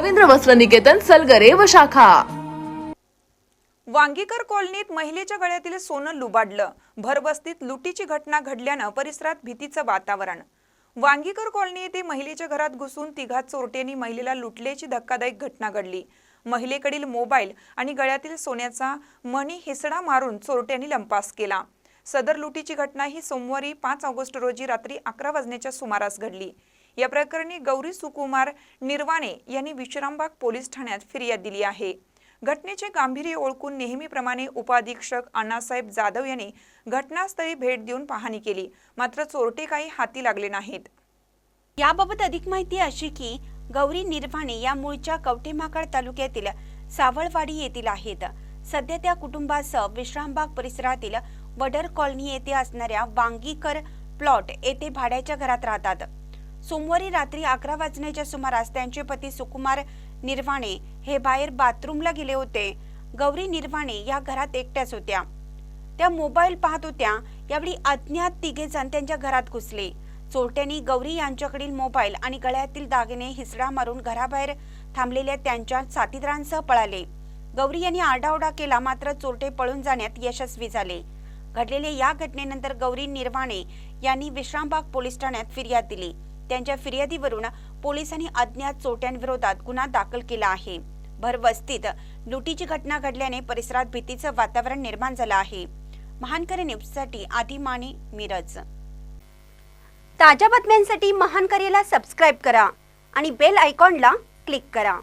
रवींद्र वस्त्र निकेतन सलगरे व शाखा. वांगीकर कॉलनीत महिलेच्या गळ्यातील सोनं लुबाडलं. भरबस्तीत लुटीची घटना घडल्यानं परिसरात भीतीचं वातावरण. वांगीकर कॉलनी येथे महिलेच्या घरात घुसून तिघा चोरट्यांनी महिलेला लुटल्याची धक्कादायक घटना घडली. महिलेकडील मोबाईल आणि गळ्यातील सोन्याचा मणी हिसडा मारून चोरट्यांनी लंपास केला. सदर लुटीची घटना ही सोमवारी पाच ऑगस्ट रोजी रात्री अकरा वाजण्याच्या सुमारास घडली. या प्रकरणी गौरी सुकुमार निर्वाणे यांनी विश्रामबाग पोलीस ठाण्यात फिर्याद दिली आहे. घटनेचे गांभीर्य ओळखून नेहमीप्रमाणे उपाधीक्षक अण्णासाहेब जाधव यांनी घटनास्थळी भेट देऊन पाहणी केली. मात्र चोरटे काही हाती लागले नाहीत. याबाबत अधिक माहिती अशी की गौरी निर्वाणे या मूळच्या कवठेमाकड तालुक्यातील सावळवाडी येथील आहेत. सध्या त्या कुटुंबासह विश्रामबाग परिसरातील वडर कॉलनी येथे असणाऱ्या वांगीकर प्लॉट येथे भाड्याच्या घरात राहतात. सोमवारी रात्री अकरा वाजण्याच्या सुमारास त्यांचे पती सुकुमार निर्वाणे हे बाहेर बाथरूमला गेले होते. गौरी निर्वाणे या घरात एकट्याच होत्या. त्या मोबाईल पाहत होत्या. यावेळी अज्ञात तिघे जण त्यांच्या घरात घुसले. चोरट्यांनी गौरी यांच्याकडील मोबाईल आणि गळ्यातील दागिने हिसडा मारून घराबाहेर थांबलेल्या त्यांच्या साथीदारांसह पळाले. गौरी यांनी आरडाओरडा केला मात्र चोरटे पळून जाण्यात यशस्वी झाले. घडलेल्या या घटनेनंतर गौरी निर्वाणे यांनी विश्रामबाग पोलीस ठाण्यात फिर्याद दिली. त्यांच्या फिर्यादीवरून पोलिसांनी अज्ञात चोट्यांविरोधात गुन्हा दाखल केला आहे. भरवस्तीत लुटीची घटना घडल्याने परिसरात भीतीचं वातावरण निर्माण झालं आहे. महानकरी न्यूजसाठी आदी माने मिरज. ताज्या बातम्यांसाठी महानकरीला सबस्क्राईब करा आणि बेल आयकॉनला क्लिक करा.